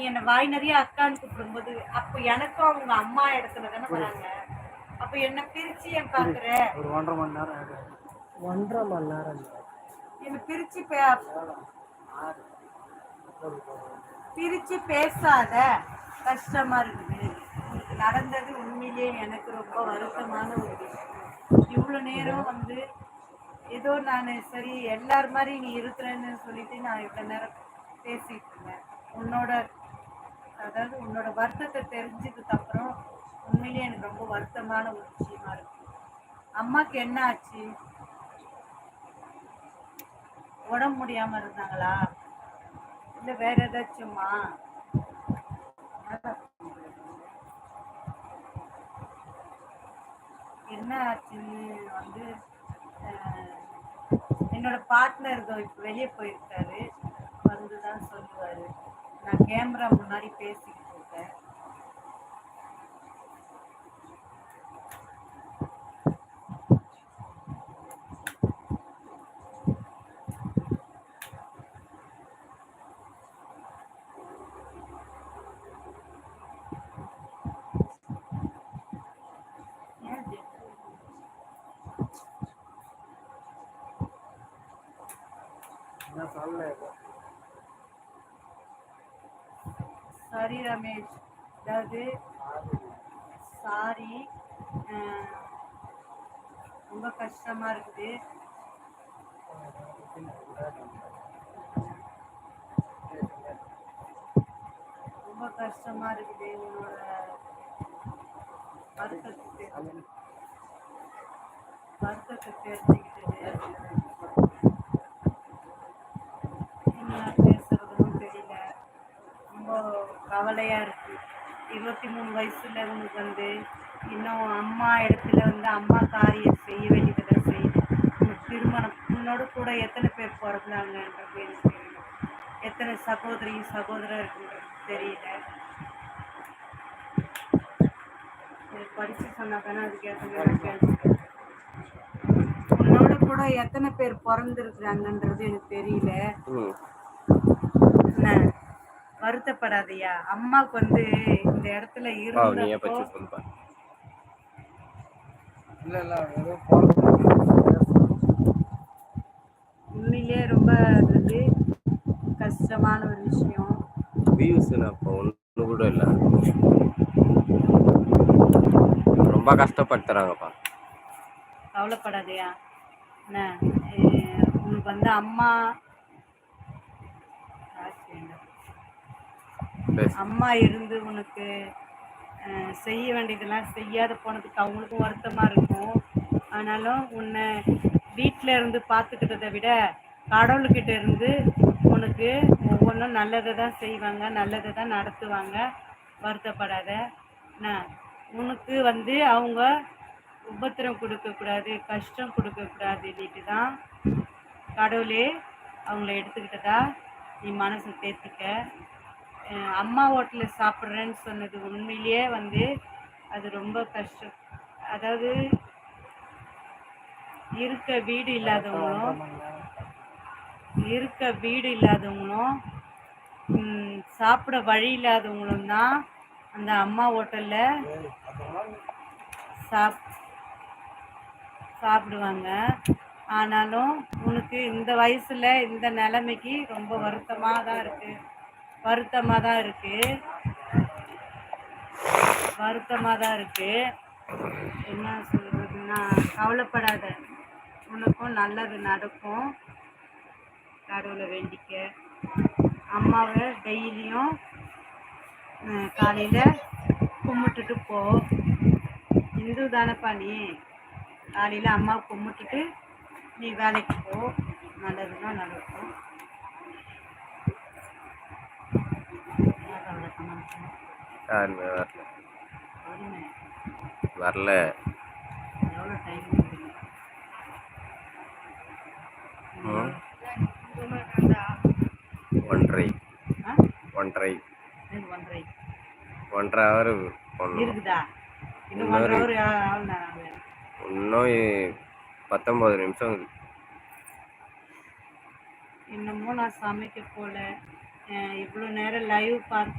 நீ என்ன வாய் நிறைய அக்கான்னு கூப்பிடும்போது அப்போ எனக்கும் அவங்க அம்மா இடத்துல தானே வராங்க. அப்போ என்ன பிரிச்சு ஏன் பாக்குற ஒரு ஒன்றரை மணி நேரம். ஒன்றரை மணி நேரம் என்ன பிரிச்சு பே- பிரிச்சு பேசாத. கஷ்டமா இருக்குது நடந்தது உண்மையிலேயே எனக்கு ரொம்ப வருத்தமான ஒரு விஷயம். இவ்வளோ நேரம் வந்து ஏதோ நான் சரி எல்லார் மாதிரி நீ இருக்கிறேன்னு சொல்லிட்டு நான் இவ்வளோ நேரம் பேசிட்டு இருந்தேன். உன்னோட அதாவது உன்னோட வருத்தத்தை தெரிஞ்சதுக்கு அப்புறம் உண்மையிலேயே எனக்கு ரொம்ப வருத்தமான ஒரு விஷயமா இருக்கு. அம்மாக்கு என்ன ஆச்சு? உடம்பு முடியாம இருந்தாங்களா? இல்ல வேற ஏதாச்சும்மா என்ன ஆச்சுன்னு வந்து என்னோட பார்ட்னர் இப்போ வெளியே போயிருக்காரு. வந்துதான் சொல்லுவாரு. நான் கேமரா முன்னாடி பேசிக்கிட்டு இருக்கேன் ஏன் இது? என்ன சொல்லல இப்போ. சாரி ரமேஷ் அதாவது சாரி ரொம்ப கஷ்டமா இருக்குது. ரொம்ப கஷ்டமா இருக்குது உன்னோட வருத்தத்துக்கு. வருத்தத்தை தெரிஞ்சுக்கிட்டது என்ன பேசுறதுன்னு தெரியல ரொம்ப கவலையா இருக்கு. இருபத்தி மூணு வயசுல உனக்கு வந்து இன்னும் அம்மா இடத்துல வந்து அம்மா காரியம் செய்ய வேண்டியதை செய்யுது திருமணம் உன்னோட கூட எத்தனை பேர் பிறந்தாங்கன்றது எனக்கு தெரியல. எத்தனை சகோதரி சகோதரர் இருக்குன்றது தெரியல. இது படிச்சு சொன்னா தானே அதுக்கேற்ற மாதிரி உன்னோட கூட எத்தனை பேர் பிறந்திருக்கிறாங்கன்றது எனக்கு தெரியல. என்ன வருத்தப்படாதயா? அம்மாவுக்கு வந்து இந்த இடத்துல இருந்தப்போ உண்மையிலே ரொம்ப இது கஷ்டமான ஒரு விஷயம். வியூஸ் அப்போ ஒன்று கூட இல்லை. ரொம்ப கஷ்டப்படுத்துறாங்கப்பா. கவலைப்படாதயா? என்ன உனக்கு வந்து அம்மா அம்மா இருந்து உனக்கு செய்ய வேண்டியதெல்லாம் செய்யாத போனதுக்கு அவங்களுக்கும் வருத்தமா இருக்கும். ஆனாலும் உன்னை வீட்டில் இருந்து பார்த்துக்கிட்டதை விட கடவுள்கிட்ட இருந்து உனக்கு ஒவ்வொன்றும் நல்லதை தான் செய்வாங்க நல்லதை தான் நடத்துவாங்க. வருத்தப்படாத. நான் உனக்கு வந்து அவங்க உபத்திரம் கொடுக்கக்கூடாது கஷ்டம் கொடுக்கக்கூடாது வீட்டு தான் கடவுளே அவங்கள எடுத்துக்கிட்டதா நீ மனசை தேர்த்திக்க அம்மா ஹோட்டலில் சாப்பிட்றேன்னு சொன்னது உண்மையிலேயே வந்து அது ரொம்ப கஷ்டம். அதாவது இருக்க வீடு இல்லாதவங்களும் இருக்க வீடு இல்லாதவங்களும் சாப்பிட வழி இல்லாதவங்களும் தான் அந்த அம்மா ஹோட்டலில் சாப் சாப்பிடுவாங்க. ஆனாலும் உனக்கு இந்த வயசில் இந்த நிலைமைக்கு ரொம்ப வருத்தமாக தான் இருக்குது வருத்தமாக தான் இருக்கு. வருத்தமாக தான் இருக்கு. என்ன சொல்கிறதுன்னா கவலைப்படாத. உனக்கும் நல்லது நடக்கும். கடவுளை வேண்டிக்க. அம்மாவை டெய்லியும் காலையில் கும்பிட்டுட்டு போ. இந்து தானப்பா நீ. காலையில் அம்மா கும்பிட்டுட்டு நீ வேலைக்கு போ. நல்லதுன்னா நடக்கும். யாருமே வரல. வரல டைம் ம். ஒன்றரை ஹவர் இன்னொரு- இன்னும் பத்தொம்பது நிமிஷம் இன்னமும் நான் சமைக்க போல. இவ்வளோ நேரம் லைவ் பார்த்த